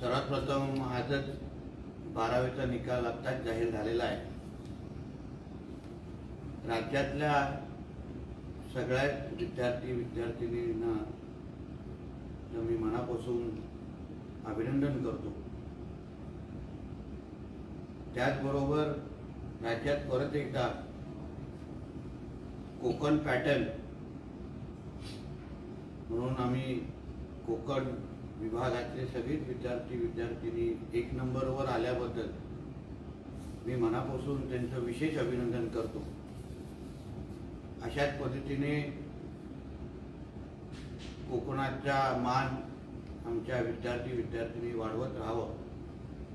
सर्वात प्रथम आजच बारावीचा निकाल आत्ताच जाहीर झालेला आहे. राज्यातल्या सगळ्याच विद्यार्थी विद्यार्थिनींना तर मी मनापासून अभिनंदन करतो. त्याचबरोबर राज्यात परत एकदा कोकण पॅटर्न म्हणून आम्ही कोकण विभागातले सगळेच विद्यार्थी विद्यार्थिनी एक नंबरवर आल्याबद्दल मी मनापासून त्यांचं विशेष अभिनंदन करतो. अशाच पद्धतीने कोकणाचा मान आमच्या विद्यार्थी विद्यार्थिनी वाढवत राहावं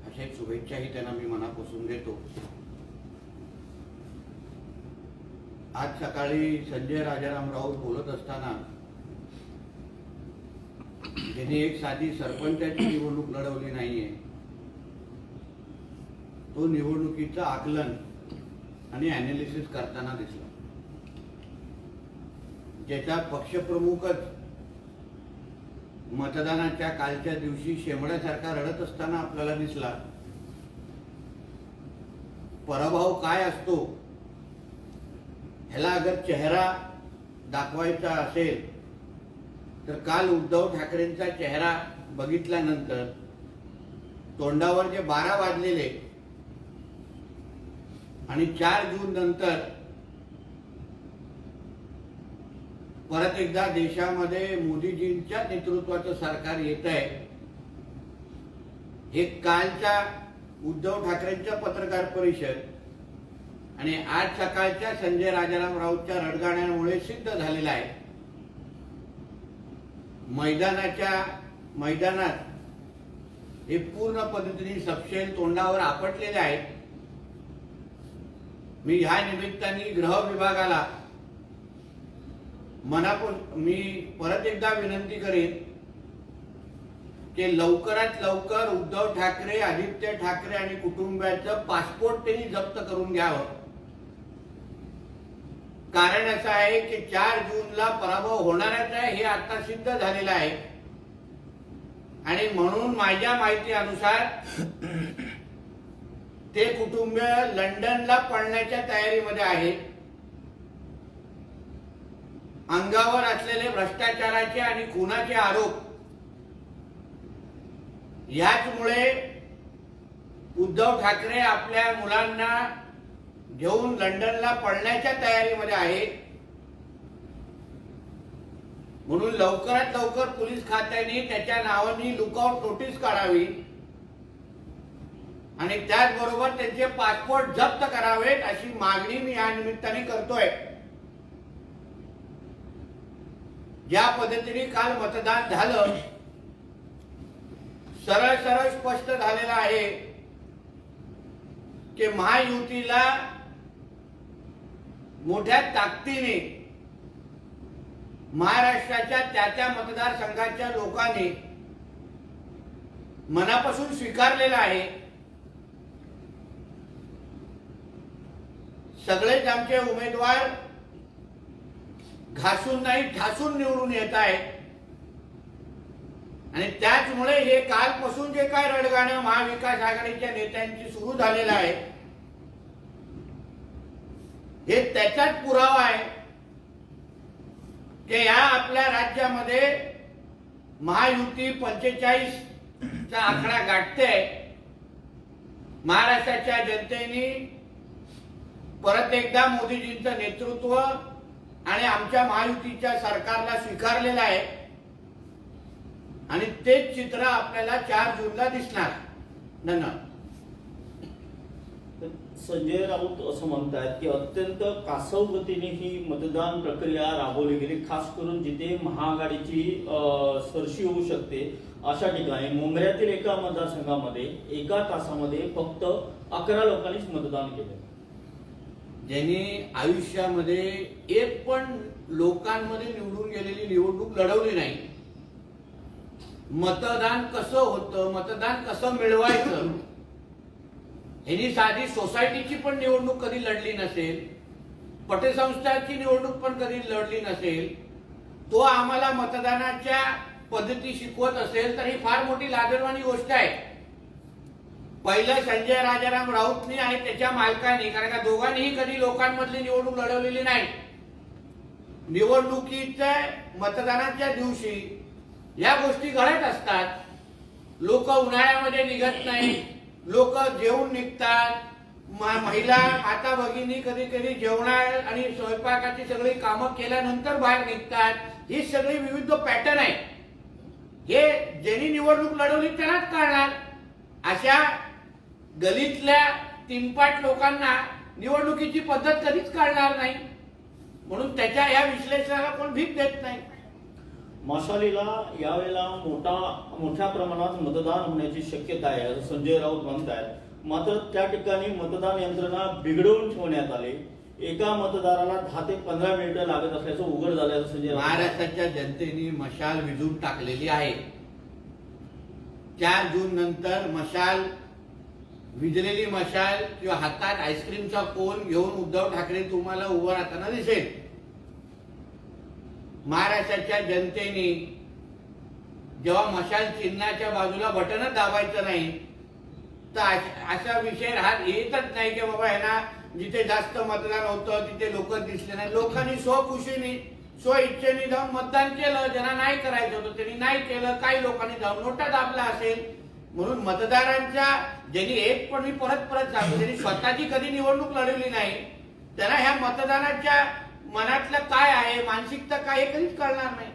अशा शुभेच्छाही त्यांना मी मनापासून देतो. आज सकाळी संजय राजाराम राऊत बोलत असताना त्यांनी एक साधी सरपंचाची निवडणूक लढवली नाहीये तो निवडणुकीचं आकलन आणि अनालिसिस करताना दिसला. ज्याचा पक्षप्रमुखच मतदानाच्या कालच्या दिवशी शेमड्यासारखा रडत असताना आपल्याला दिसला. पराभव काय असतो? ह्याला अगर चेहरा दाखवायचा असेल तर काल उद्धव ठाकरेंचा चेहरा बघितल्यानंतर तोंडावर जे बारा वाजलेले आणि चार जून नंतर परत एकदा देशामध्ये मोदीजींच्या नेतृत्वाचं सरकार येत आहे. हे कालच्या उद्धव ठाकरेंच्या पत्रकार परिषद आणि आज सकाळच्या संजय राजाराम राऊतच्या रडगाण्यामुळे सिद्ध झालेला आहे. मैदानाच्या मैदानात हे पूर्ण पद्धतीने सपशेल तोंडावर आपटलेले आहेत. मी ह्या निमित्ताने गृह विभागाला मनापूर मी परत एकदा विनंती करेन की लवकरात लवकर उद्धव ठाकरे आदित्य ठाकरे आणि कुटुंबाचं पासपोर्ट त्यांनी जप्त करून घ्यावं. कारण असं आहे की चार जूनला पराभव होणारच आहे हे आता सिद्ध झालेलं आहे. आणि म्हणून माझ्या माहिती अनुसार ते कुटुंब लंडनला पळण्याच्या तयारीमध्ये आहे. अंगावर असलेले भ्रष्टाचाराचे आणि खुनाचे आरोप. याचमुळे उद्धव ठाकरे आपल्या मुलांना घेऊन लंडनला पळण्याच्या तयारीमध्ये आहे. म्हणून लवकरात लवकर पोलीस खात्याने त्याच्या नावाने लुकआउट नोटीस काढावी. आणि त्याचबरोबर त्यांचे पासपोर्ट जप्त करावेत अशी मागणी मी या निमित्ताने करतोय. ज्या पद्धतीने काल मतदान झालं सरळ सरळ स्पष्ट झालेलं आहे की महायुतीला मोठ्या ताकदीने महाराष्ट्राच्या त्या त्या मतदारसंघाच्या लोकांनी मनापासून स्वीकारलेला आहे. सगळेच आमचे उमेदवार घासून नाही ठासून निवडून येत आहेत. आणि त्याचमुळे हे कालपासून जे काय रडगाणं महाविकास आघाडीच्या नेत्यांची सुरू झालेलं आहे हे त्याच्यात पुरावा आहे की या आपल्या राज्यामध्ये महायुती पंचेचाळीस चा आकडा गाठते महाराष्ट्राच्या जनतेने परत एकदा मोदीजींचं नेतृत्व आणि आमच्या महायुतीच्या सरकारला स्वीकारलेलं आहे. आणि तेच चित्र आपल्याला चार जूनला दिसणार. धन्यवाद. संजय राऊत असं म्हणतात की अत्यंत कासव गतीने ही मतदान प्रक्रिया राबवली गेली खास करून जिथे महाआघाडीची सरशी होऊ शकते अशा ठिकाणी मुंबऱ्यातील एका मतदारसंघामध्ये एका तासामध्ये फक्त अकरा लोकांनीच मतदान केलं. ज्यांनी आयुष्यामध्ये एक पण लोकांमध्ये निवडून गेलेली निवडणूक लढवली नाही. मतदान कसं होतं मतदान कसं मिळवायचं ह्यांनी साधी सोसायटीची पण निवडणूक कधी लढली नसेल पटसंस्थाची निवडणूक पण कधी लढली नसेल तो आम्हाला मतदानाच्या पद्धती शिकवत असेल तर ही फार मोठी लादरवाणी गोष्ट आहे. पहिलं संजय राजाराम राऊतनी आणि त्याच्या मालकांनी कारण का दोघांनीही कधी लोकांमधली निवडणूक लढवलेली नाही. निवडणुकीच्या मतदानाच्या दिवशी या गोष्टी घडत असतात. लोक उन्हाळ्यामध्ये निघत नाही. लोक जेवून निघतात. म- महिला आता भगिनी कधी कधी जेवणा आणि स्वयंपाकाची सगळी कामं केल्यानंतर बाहेर निघतात. ही सगळी विविध पॅटर्न आहे हे ज्यांनी निवडणूक लढवली त्यालाच कळणार. अशा गलीतल्या तीनपाट लोकांना निवडणुकीची पद्धत कधीच कळणार नाही. म्हणून त्याच्या या विश्लेषणाला कोण भीक देत नाही. मशालीला यावेळेला मोठा मोठ्या प्रमाणात मतदान होण्याची शक्यता आहे. असं संजय राऊत म्हणतायत. मात्र त्या ठिकाणी मतदान यंत्रणा बिघडवून ठेवण्यात आली. एका मतदाराला दहा ते पंधरा मिनिटं लागत असल्याचं उघड झालं संजय महाराष्ट्राच्या जनतेने मशाल विजून टाकलेली आहे. चार जून नंतर मशाल विजलेली मशाल किंवा हातात आईस्क्रीमचा कोन घेऊन उद्धव ठाकरे तुम्हाला उभं राहताना दिसेल. महाराष्ट्राच्या जनतेने जेव्हा मशाल चिन्हाच्या बाजूला बटनच दाबायचं नाही तर असा विषय राहत येतच नाही की बाबा ह्यांना जिथे जास्त मतदान होतं तिथे लोक दिसले नाही. लोकांनी स्वखुशीने स्व इच्छेने जाऊन मतदान केलं. ज्यांना नाही करायचं होतं त्यांनी नाही केलं. काही लोकांनी जाऊन नोटा दाबला असेल. म्हणून मतदारांच्या ज्यांनी एक पण मी परत परत सांगतो त्यांनी स्वतःची कधी निवडणूक लढवली नाही त्यांना ह्या मतदानाच्या मनातलं काय आहे मानसिकता काय हे कधीच कळणार नाही.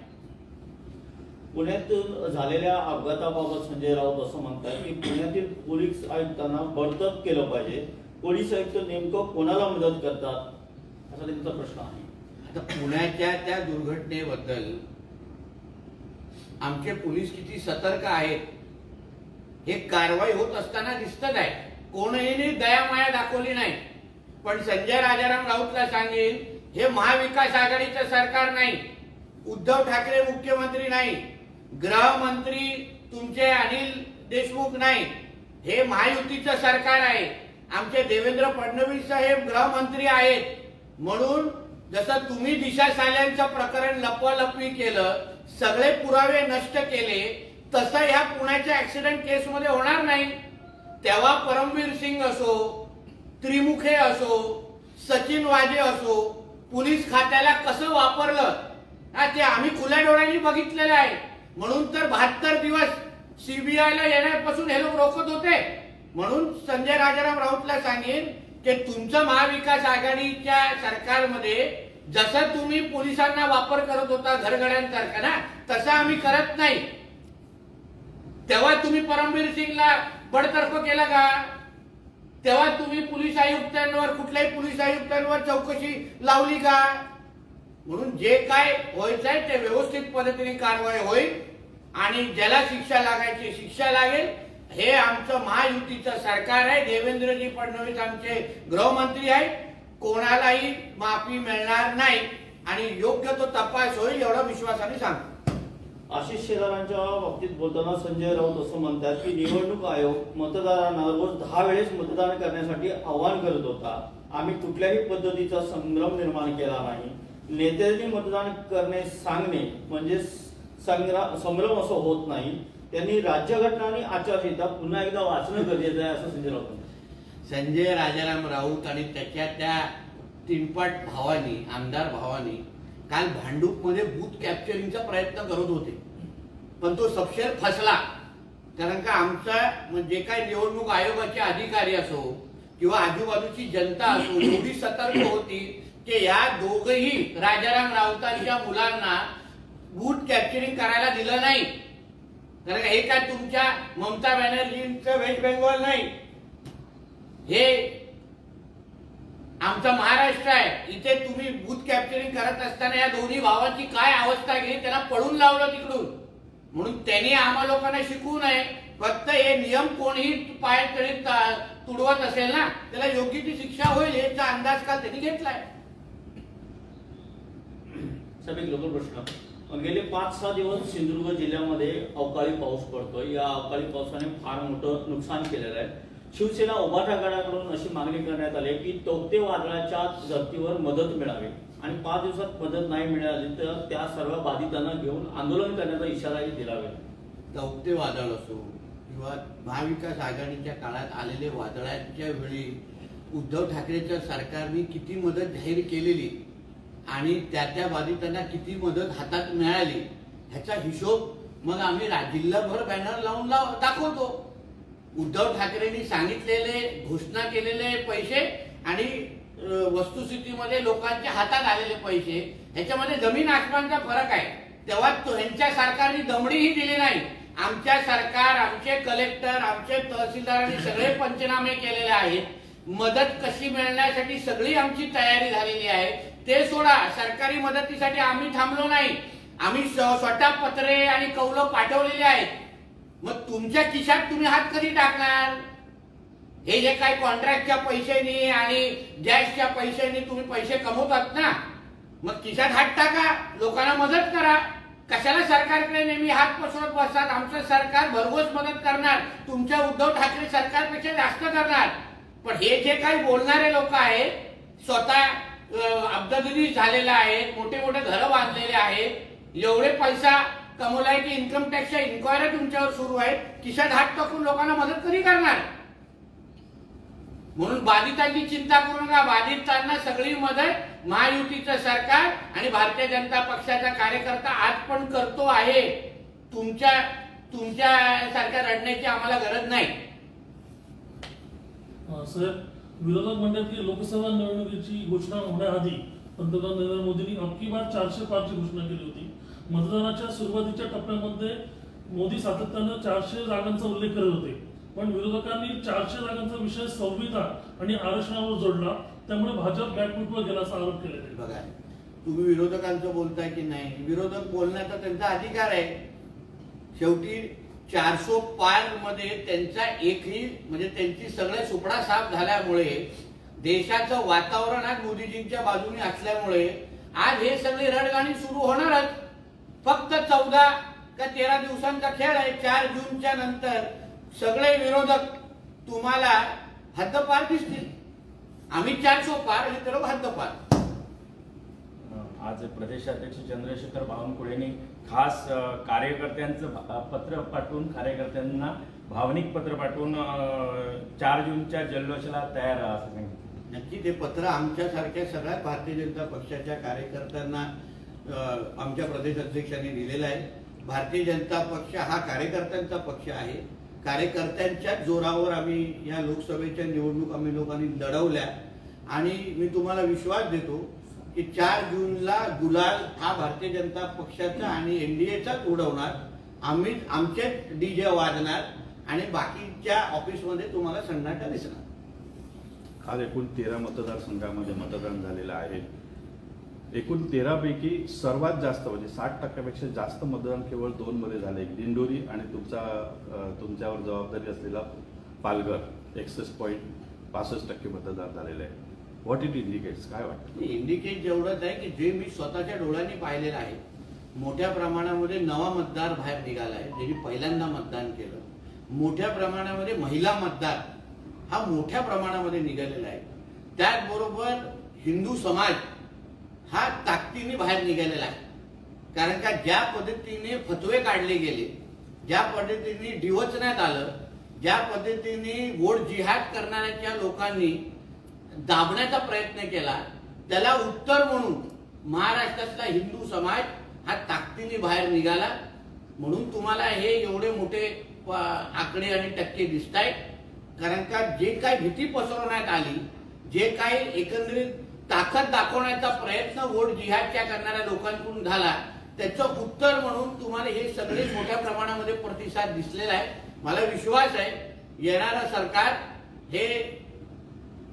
पुण्यातून झालेल्या अपघाताबाबत संजय राऊत असं म्हणतात की पुण्यातील पोलीस आयुक्तांना बडतप केलं पाहिजे. पोलीस आयुक्त नेमकं कोणाला मदत करतात? असा त्यांचा प्रश्न आहे. आता पुण्याच्या त्या दुर्घटनेबद्दल आमचे पोलीस किती सतर्क आहेत हे कारवाई होत असताना दिसत आहे. कोणीही दयामाया दाखवली नाही. पण संजय राजाराम राऊतला सांगेल हे महाविकास आघाडीचं सरकार नाही. उद्धव ठाकरे मुख्यमंत्री नाही. गृहमंत्री तुमचे अनिल देशमुख नाही. हे महायुतीचं सरकार आहे. आमचे देवेंद्र फडणवीस साहेब गृहमंत्री आहेत. म्हणून जसं तुम्ही दिशा साल्यांचं प्रकरण लपवालपवी केलं सगळे पुरावे नष्ट केले तसं ह्या पुण्याच्या ऍक्सिडेंट केसमध्ये होणार नाही. तेव्हा परमवीर सिंग असो त्रिमुखे असो सचिन वाजे असो पोलीस खात्याला कसं वापरलं? हा ते आम्ही खुल्या डोळ्यांनी बघितलेलं आहे. म्हणून तर बहात्तर दिवस सीबीआयला येण्यापासून हे लोक रोखत होते. म्हणून संजय राजाराम राऊतला सांगेन की तुमचं महाविकास आघाडीच्या सरकारमध्ये जसं तुम्ही पोलिसांना वापर करत होता घरगड्यांसारखा ना तसं आम्ही करत नाही. तेव्हा तुम्ही परमवीर सिंगला बडतर्फ केलं का? तेव्हा तुम्ही पोलीस आयुक्तांवर कुठल्याही पोलीस आयुक्तांवर चौकशी लावली का? म्हणून जे काय व्हायचं आहे ते व्यवस्थित पद्धतीने कारवाई होईल आणि ज्याला शिक्षा लागायची शिक्षा लागेल हे आमचं महायुतीचं सरकार आहे. देवेंद्रजी फडणवीस आमचे गृहमंत्री आहेत. कोणालाही माफी मिळणार नाही आणि योग्य तो तपास होईल एवढा विश्वासाने सांगतो. आशिष शेलारांच्या बाबतीत बोलताना संजय राऊत असं म्हणतात की निवडणूक आयोग मतदारांना रोज दहा वेळेस मतदान करण्यासाठी आवाहन करत होता. आम्ही कुठल्याही पद्धतीचा संभ्रम निर्माण केला नाही. नेत्यांनी मतदान करणे सांगणे म्हणजे संग्रा संभ्रम असं होत नाही. त्यांनी राज्यघटना आणि आचारसंहिता पुन्हा एकदा वाचणं गरजेचं आहे असं संजय राऊत संजय राजाराम राऊत आणि त्याच्या त्या तीनपाट भावानी आमदार भावानी काल भांडूपमध्ये बूथ कॅप्चरिंगचा प्रयत्न करत होते. पण तो सपशेर फसला. कारण का आमचा म्हणजे जे काही निवडणूक आयोगाचे अधिकारी असो किंवा आजूबाजूची जनता असो एवढी सतर्क होती की या दोघही राजाराम राऊतांच्या मुलांना बूट कॅप्चरिंग करायला दिलं नाही. कारण का हे काय तुमच्या ममता बॅनर्जींचं वेस्ट बेंगॉल नाही. हे आमचा महाराष्ट्र आहे. इथे तुम्ही बूथ कॅप्चरिंग करत असताना या दोन्ही भावाची काय अवस्था गेली त्यांना पळून लावलं तिकडून. म्हणून त्यांनी आम्हा लोकांना शिकवू नये. फक्त हे नियम कोणीही पायात तुडवत असेल ना त्याला योग्य ती शिक्षा होईल याचा अंदाज काल त्यांनी घेतलाय. साहेब एक प्रश्न. गेले पाच सहा दिवस सिंधुदुर्ग जिल्ह्यामध्ये अवकाळी पाऊस पडतोय. या अवकाळी पावसाने फार मोठं नुकसान केलेलं आहे. शिवसेना उभाटा गटाकडून अशी मागणी करण्यात आली की तोक्ते वादळाच्या धर्तीवर मदत मिळावी. आणि पाच दिवसात मदत नाही मिळाली तर त्या सर्व बाधितांना घेऊन आंदोलन करण्याचा इशाराही दिला गेला वादळ असो किंवा महाविकास आघाडीच्या काळात आलेले वादळांच्या वेळी उद्धव ठाकरेच्या सरकारने किती मदत जाहीर केलेली आणि त्या त्या बाधितांना किती मदत हातात मिळाली ह्याचा हिशोब मग आम्ही जिल्हाभर बॅनर लावून लाव दाखवतो. उद्धव ठाकरेंनी सांगितलेले घोषणा केलेले पैसे आणि वस्तुस्थितीमध्ये लोकांच्या हातात आलेले पैसे ह्याच्यामध्ये जमीन आसमानचा फरक आहे. तेव्हा तो ह्यांच्या सरकारने दमडीही दिली नाही. आमच्या सरकार आमचे कलेक्टर आमचे तहसीलदारांनी सगळे पंचनामे केलेले आहेत. मदत कशी मिळण्यासाठी सगळी आमची तयारी झालेली आहे ते सोडा. सरकारी मदतीसाठी आम्ही थांबलो नाही. आम्ही स्वतः पत्रे आणि कौलं पाठवलेली आहेत. मग तुमच्या खिशात तुम्ही हात कधी टाकणार? हे जे काही कॉन्ट्रॅक्टच्या पैशांनी आणि गॅसच्या पैशांनी तुम्ही पैसे कमवतात ना मग खिशात हात टाका लोकांना मदत करा. कशाला सरकारकडे नेहमी हात पसरत बसतात? आमचं सरकार भरघोस मदत करणार. तुमच्या उद्धव ठाकरे सरकारपेक्षा जास्त करणार. पण हे जे काही बोलणारे लोक आहेत स्वतः अं, अब्दागिरी झालेला आहे मोठे मोठे घरं बांधलेले आहेत एवढे पैसा कमवलाय इन्कम टॅक्सच्या इन्क्वायरी तुमच्यावर सुरू आहेत. किशात हात टाकून लोकांना मदत कधी करणार? म्हणून बाधितांची चिंता करू नका. बाधितांना सगळी मदत महायुतीचं सरकार आणि भारतीय जनता पक्षाचा कार्यकर्ता आज पण करतो आहे. तुमच्या तुमच्या सारख्या रडण्याची आम्हाला गरज नाही. सर विरोधक म्हणतात की लोकसभा निवडणुकीची घोषणा होण्याआधी पंतप्रधान नरेंद्र मोदींनी अबकी बार चारशे पाचची घोषणा केली होती. मतदानाच्या सुरुवातीच्या टप्प्यामध्ये मोदी सातत्यानं चारशे जागांचा उल्लेख करत होते. पण विरोधकांनी चारशे जागांचा विषय संविधान आणि आरक्षणावर जोडला. त्यामुळे भाजप बॅकफुटवर गेला असा आरोप केला बघा तुम्ही विरोधकांचं बोलताय की नाही? विरोधक बोलण्याचा त्यांचा अधिकार आहे. शेवटी चारसो पारमध्ये त्यांचा एकही म्हणजे त्यांची सगळे सुपडा साफ झाल्यामुळे देशाचं वातावरण आज मोदीजींच्या बाजूने असल्यामुळे आज हे सगळे रडगाणी सुरू होणारच. फक्त चौदा का तेरा दिवसांचा खेळ आहे. चार जूनच्या नंतर सगळे विरोधक तुम्हाला हद्दपार दिसतील. आम्ही चारसो पार हे तर हद्दपार. आज प्रदेशाध्यक्ष चंद्रशेखर बावनकुळेंनी खास कार्यकर्त्यांचं पत्र पाठवून कार्यकर्त्यांना भावनिक पत्र पाठवून चार जूनच्या जल्लोषाला तयार असं सांगितलं. नक्की ते पत्र आमच्यासारख्या सगळ्या भारतीय जनता पक्षाच्या कार्यकर्त्यांना आमच्या प्रदेश अध्यक्षांनी दिलेला आहे. भारतीय जनता पक्ष हा कार्यकर्त्यांचा पक्ष आहे. कार्यकर्त्यांच्याच जोरावर आम्ही या लोकसभेच्या निवडणूक आम्ही लोकांनी लढवल्या. आणि मी तुम्हाला विश्वास देतो की चार जूनला गुलाल हा भारतीय जनता पक्षाचा आणि एनडीएचाच उडवणार. आम्ही आमचे डीजे वाजणार आणि बाकीच्या ऑफिसमध्ये तुम्हाला सन्नाटा दिसणार. काल एकूण तेरा मतदारसंघामध्ये मतदान झालेलं आहे. एकूण तेरापैकी सर्वात जास्त म्हणजे साठ टक्क्यापेक्षा जास्त मतदान केवळ दोनमध्ये झाले. एक दिंडोरी आणि तुमचा तुमच्यावर जबाबदारी असलेला पालघर. एक्सेस पॉईंट पासष्ट टक्के मतदान झालेलं आहे. व्हॉट इट इंडिकेट्स काय वाटतं? इंडिकेट जेवढंच आहे की जे मी स्वतःच्या डोळ्यांनी पाहिलेलं आहे मोठ्या प्रमाणामध्ये नवा मतदार बाहेर निघाला आहे ज्यांनी पहिल्यांदा मतदान केलं. मोठ्या प्रमाणामध्ये महिला मतदार हा मोठ्या प्रमाणामध्ये निघालेला आहे. त्याचबरोबर हिंदू समाज हा ताकदीने बाहेर निघालेला आहे. कारण का ज्या पद्धतीने फतवे काढले गेले ज्या पद्धतीने डिवचण्यात आलं ज्या पद्धतीने वोट जिहाद करणाऱ्या लोकांनी दाबण्याचा प्रयत्न केला त्याला उत्तर म्हणून महाराष्ट्रातला हिंदू समाज हा ताकदीने बाहेर निघाला. म्हणून तुम्हाला हे एवढे मोठे आकडे आणि टक्के दिसत आहेत कारण का जे काही भीती पसरवण्यात आली जे काही एकंदरीत ताकद दाखवण्याचा प्रयत्न वोट जिहादच्या करणाऱ्या लोकांकडून झाला. त्याचं उत्तर म्हणून तुम्हाला हे सगळे मोठ्या प्रमाणामध्ये प्रतिसाद दिसलेला आहे. मला विश्वास आहे येणारं सरकार हे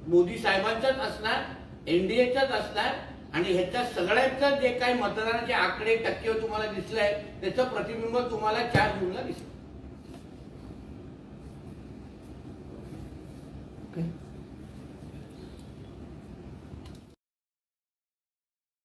मोदी साहेबांचंच असणार एनडीएचंच असणार आणि ह्याच्या सगळ्यांचं जे काही मतदानाचे आकडे टक्के तुम्हाला दिसले आहे त्याचं प्रतिबिंब तुम्हाला चार जूनला दिसेल.